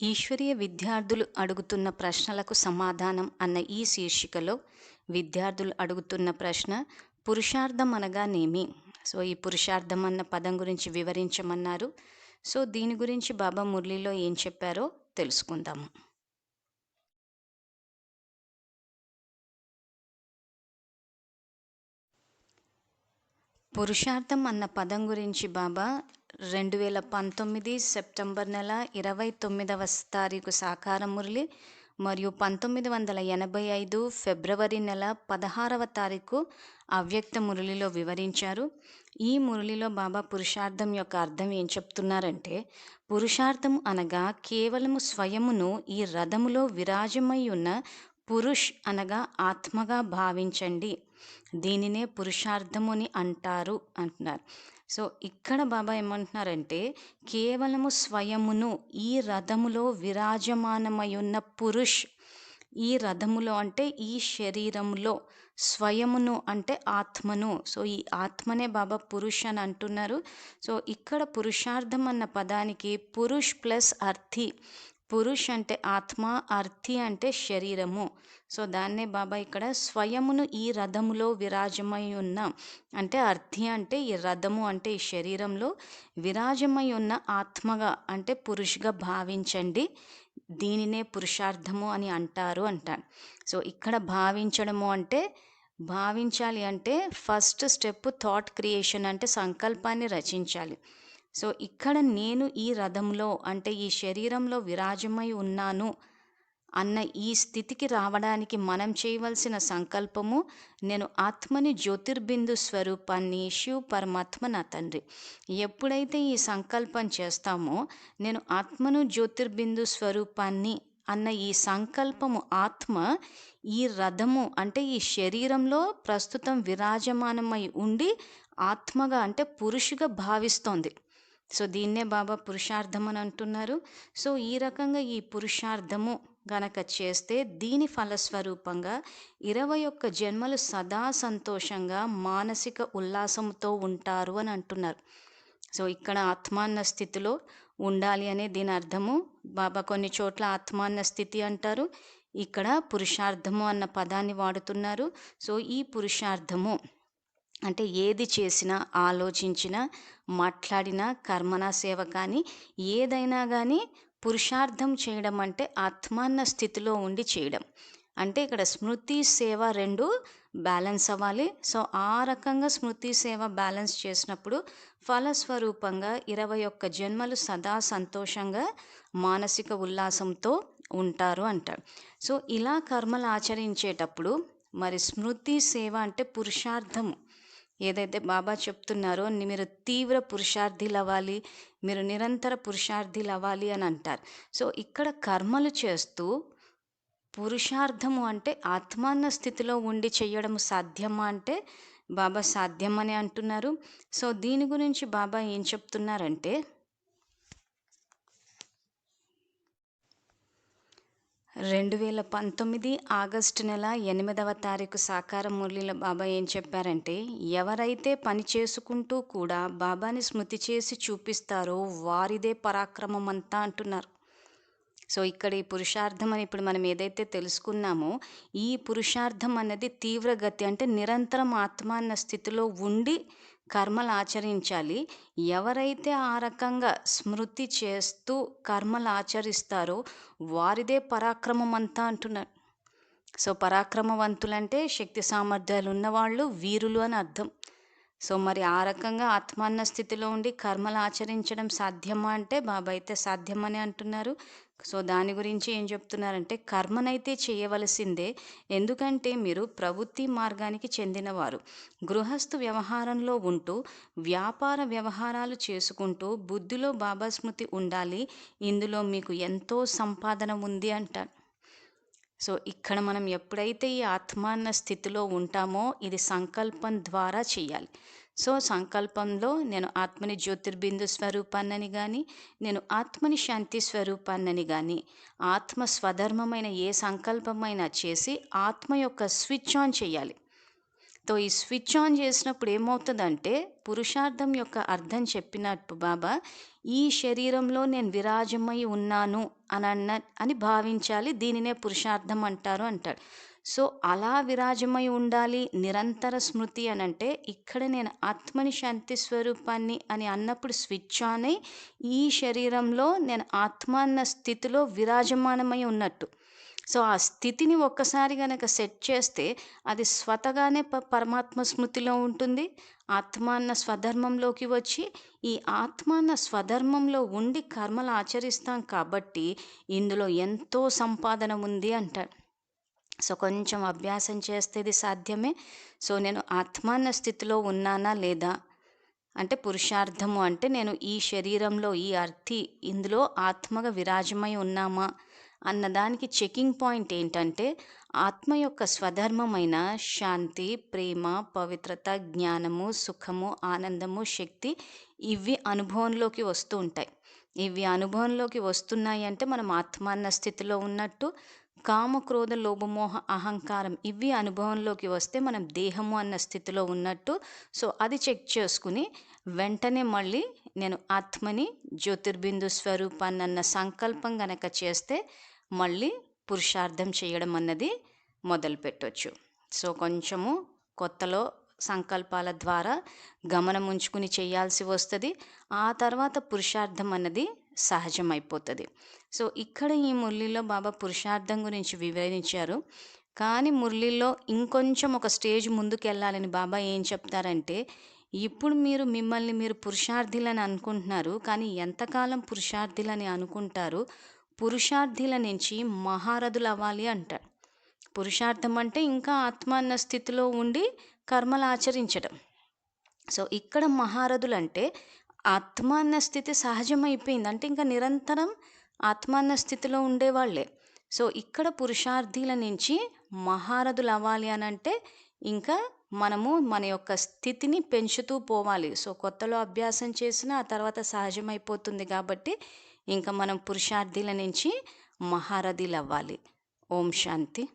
ఈశ్వరీయ విద్యార్థులు అడుగుతున్న ప్రశ్నలకు సమాధానం అన్న ఈ శీర్షికలో విద్యార్థులు అడుగుతున్న ప్రశ్న పురుషార్థం అనగానేమి సో ఈ పురుషార్థం అన్న పదం గురించి వివరించమన్నారు. సో దీని గురించి బాబా మురళిలో ఏం చెప్పారో తెలుసుకుందాము. పురుషార్థం అన్న పదం గురించి బాబా రెండు వేల పంతొమ్మిది సెప్టెంబర్ నెల ఇరవై తొమ్మిదవ తారీఖు సాకార మురళి మరియు పంతొమ్మిది వందల ఎనభై ఐదు ఫిబ్రవరి నెల పదహారవ తారీఖు అవ్యక్త మురళిలో వివరించారు. ఈ మురళిలో బాబా పురుషార్థం యొక్క అర్థం ఏం చెప్తున్నారంటే పురుషార్థం అనగా కేవలము స్వయమును ఈ రథములో విరాజమై ఉన్న పురుష్ అనగా ఆత్మగా భావించండి. దీనినే పురుషార్థము అని అంటారు అంటున్నారు. సో ఇక్కడ బాబా ఏమంటున్నారంటే కేవలము స్వయమును ఈ రథములో విరాజమానమై ఉన్న పురుష్ ఈ రథములో అంటే ఈ శరీరంలో స్వయమును అంటే ఆత్మను. సో ఈ ఆత్మనే బాబా పురుష్ అని అంటున్నారు. సో ఇక్కడ పురుషార్థం అన్న పదానికి పురుష్ ప్లస్ అర్థి పురుష్ అంటే ఆత్మ అర్థి అంటే శరీరము. సో దాన్నే బాబా ఇక్కడ స్వయమును ఈ రథములో విరాజమై ఉన్న అంటే అర్థి అంటే ఈ రథము అంటే ఈ శరీరంలో విరాజమై ఉన్న ఆత్మగా అంటే పురుషుగా భావించండి. దీనినే పురుషార్థము అని అంటారు అంటాను సో ఇక్కడ భావించడము అంటే భావించాలి అంటే ఫస్ట్ స్టెప్ థాట్ క్రియేషన్ అంటే సంకల్పాన్ని రచించాలి. సో ఇక్కడ నేను ఈ రథంలో అంటే ఈ శరీరంలో విరాజమై ఉన్నాను అన్న ఈ స్థితికి రావడానికి మనం చేయవలసిన సంకల్పము నేను ఆత్మని జ్యోతిర్బిందు స్వరూపాన్ని శివ పరమాత్మ నా తండ్రి. ఎప్పుడైతే ఈ సంకల్పం చేస్తామో నేను ఆత్మను జ్యోతిర్బిందు స్వరూపాన్ని అన్న ఈ సంకల్పము ఆత్మ ఈ రథము అంటే ఈ శరీరంలో ప్రస్తుతం విరాజమానమై ఉండి ఆత్మగా అంటే పురుషుగా భావిస్తోంది. సో దీన్నే బాబా పురుషార్థం అని అంటున్నారు. సో ఈ రకంగా ఈ పురుషార్థము గనక చేస్తే దీని ఫలస్వరూపంగా ఇరవై ఒక్క జన్మలు సదా సంతోషంగా మానసిక ఉల్లాసంతో ఉంటారు అని అంటున్నారు. సో ఇక్కడ ఆత్మాన్న స్థితిలో ఉండాలి అనే దీని అర్థము. బాబా కొన్ని చోట్ల ఆత్మాన్న స్థితి అంటారు. ఇక్కడ పురుషార్థము అన్న పదాన్ని వాడుతున్నారు. సో ఈ పురుషార్థము అంటే ఏది చేసినా ఆలోచించినా మాట్లాడినా కర్మణ సేవ కానీ ఏదైనా కానీ పురుషార్థం చేయడం అంటే ఆత్మాన్న స్థితిలో ఉండి చేయడం. అంటే ఇక్కడ స్మృతి సేవ రెండు బ్యాలెన్స్ అవ్వాలి. సో ఆ రకంగా స్మృతి సేవ బ్యాలెన్స్ చేసినప్పుడు ఫలస్వరూపంగా ఇరవై ఒక్క జన్మలు సదా సంతోషంగా మానసిక ఉల్లాసంతో ఉంటారు అంటారు. సో ఇలా కర్మలు ఆచరించేటప్పుడు మరి స్మృతి సేవ అంటే పురుషార్థము. ఏదైతే బాబా చెప్తున్నారో మీరు తీవ్ర పురుషార్థులు అవ్వాలి మీరు నిరంతర పురుషార్థులు అవ్వాలి అని అంటారు. సో ఇక్కడ కర్మలు చేస్తూ పురుషార్థము అంటే ఆత్మాన్న స్థితిలో ఉండి చేయడం సాధ్యమా అంటే బాబా సాధ్యమని అంటున్నారు. సో దీని గురించి బాబా ఏం చెప్తున్నారంటే రెండు వేల పంతొమ్మిది ఆగస్టు నెల ఎనిమిదవ తారీఖు సాకారం మురళీల బాబా ఏం చెప్పారంటే ఎవరైతే పని చేసుకుంటూ కూడా బాబాని స్మృతి చేసి చూపిస్తారో వారిదే పరాక్రమం అంతా అంటున్నారు. సో ఇక్కడ ఈ పురుషార్థం అని ఇప్పుడు మనం ఏదైతే తెలుసుకున్నామో ఈ పురుషార్థం అన్నది తీవ్రగతి అంటే నిరంతరం ఆత్మాన్న స్థితిలో ఉండి కర్మలు ఆచరించాలి. ఎవరైతే ఆ రకంగా స్మృతి చేస్తూ కర్మలు ఆచరిస్తారో వారిదే పరాక్రమం అంతా అంటున్నారు. సో పరాక్రమవంతులంటే శక్తి సామర్థ్యాలు ఉన్నవాళ్ళు వీరులు అని అర్థం. సో మరి ఆ రకంగా ఆత్మాన్న స్థితిలో ఉండి కర్మలు ఆచరించడం సాధ్యమా అంటే బాబా అయితే సాధ్యమని అంటున్నారు. సో దాని గురించి ఏం చెప్తున్నారంటే కర్మనైతే చేయవలసిందే ఎందుకంటే మీరు ప్రవృత్తి మార్గానికి చెందినవారు. గృహస్థు వ్యవహారంలో ఉంటూ వ్యాపార వ్యవహారాలు చేసుకుంటూ బుద్ధిలో బాబా స్మృతి ఉండాలి ఇందులో మీకు ఎంతో సంపాదన ఉంది అంటారు. సో ఇక్కడ మనం ఎప్పుడైతే ఈ ఆత్మాన్న స్థితిలో ఉంటామో ఇది సంకల్పం ద్వారా చేయాలి. సో సంకల్పంలో నేను ఆత్మని జ్యోతిర్బిందు స్వరూపాన్నని కానీ నేను ఆత్మని శాంతి స్వరూపాన్నని కానీ ఆత్మ స్వధర్మమైన ఏ సంకల్పమైనా చేసి ఆత్మ యొక్క స్విచ్ ఆన్ చేయాలి. తో ఈ స్విచ్ ఆన్ చేసినప్పుడు ఏమవుతుందంటే పురుషార్థం యొక్క అర్థం చెప్పినట్టు బాబా ఈ శరీరంలో నేను విరాజమై ఉన్నాను అని అన్న అని భావించాలి దీనినే పురుషార్థం అంటారు అంటాడు. సో అలా విరాజమై ఉండాలి నిరంతర స్మృతి అని అంటే ఇక్కడ నేను ఆత్మని శాంతి స్వరూపాన్ని అని అన్నప్పుడు స్విచ్ ఆన్ అయి ఈ శరీరంలో నేను ఆత్మ అన్న స్థితిలో విరాజమానమై ఉన్నట్టు. సో ఆ స్థితిని ఒక్కసారి గనక సెట్ చేస్తే అది స్వతగానే ప పరమాత్మ స్మృతిలో ఉంటుంది. ఆత్మాన్న స్వధర్మంలోకి వచ్చి ఈ ఆత్మాన్న స్వధర్మంలో ఉండి కర్మలు ఆచరిస్తాం కాబట్టి ఇందులో ఎంతో సంపాదన ఉంది అంటాడు. సో కొంచెం అభ్యాసం చేస్తే ఇది సాధ్యమే. సో నేను ఆత్మాన్న స్థితిలో ఉన్నానా లేదా? అంటే పురుషార్థము అంటే నేను ఈ శరీరంలో ఈ అర్థి ఇందులో ఆత్మగా విరాజమై ఉన్నామా? అన్నదానికి చెకింగ్ పాయింట్ ఏంటంటే ఆత్మ యొక్క స్వధర్మమైన శాంతి ప్రేమ పవిత్రత జ్ఞానము సుఖము ఆనందము శక్తి ఇవి అనుభవంలోకి వస్తూ ఉంటాయి. ఇవి అనుభవంలోకి వస్తున్నాయి అంటే మనం ఆత్మాన్న స్థితిలో ఉన్నట్టు కామ క్రోధ లోభమోహ అహంకారం ఇవి అనుభవంలోకి వస్తే మనం దేహము అన్న స్థితిలో ఉన్నట్టు. సో అది చెక్ చేసుకుని వెంటనే మళ్ళీ నేను ఆత్మని జ్యోతిర్బిందు స్వరూపాన్ని అన్న సంకల్పం గనక చేస్తే మళ్ళీ పురుషార్థం చేయడం అన్నది మొదలు పెట్టొచ్చు సో కొంచెము కొత్తలో సంకల్పాల ద్వారా గమనం ఉంచుకుని చేయాల్సి వస్తుంది. ఆ తర్వాత పురుషార్థం అన్నది సహజమైపోతుంది. సో ఇక్కడ ఈ మురళిలో బాబా పురుషార్థం గురించి వివరించారు. కానీ మురళిలో ఇంకొంచెం ఒక స్టేజ్ ముందుకు వెళ్ళాలని బాబా ఏం చెప్తారంటే ఇప్పుడు మీరు మిమ్మల్ని మీరు పురుషార్థులని అనుకుంటున్నారు కానీ ఎంతకాలం పురుషార్థులని అనుకుంటారు? పురుషార్థుల నుంచి మహారథులు అవ్వాలి అంటారు. పురుషార్థం అంటే ఇంకా ఆత్మ అన్న స్థితిలో ఉండి కర్మలు ఆచరించడం. సో ఇక్కడ మహారథులు అంటే ఆత్మాన్న స్థితి సహజమైపోయింది. అంటే ఇంకా నిరంతరం ఆత్మాన్న స్థితిలో ఉండేవాళ్ళే. సో ఇక్కడ పురుషార్థుల నుంచి మహారథులు అవ్వాలి అని అంటే ఇంకా మనము మన యొక్క స్థితిని పెంచుతూ పోవాలి. సో కొత్తలో అభ్యాసం చేసిన ఆ తర్వాత సహజమైపోతుంది కాబట్టి ఇంకా మనం పురుషార్థుల నుంచి మహారథులు అవ్వాలి ఓం శాంతి.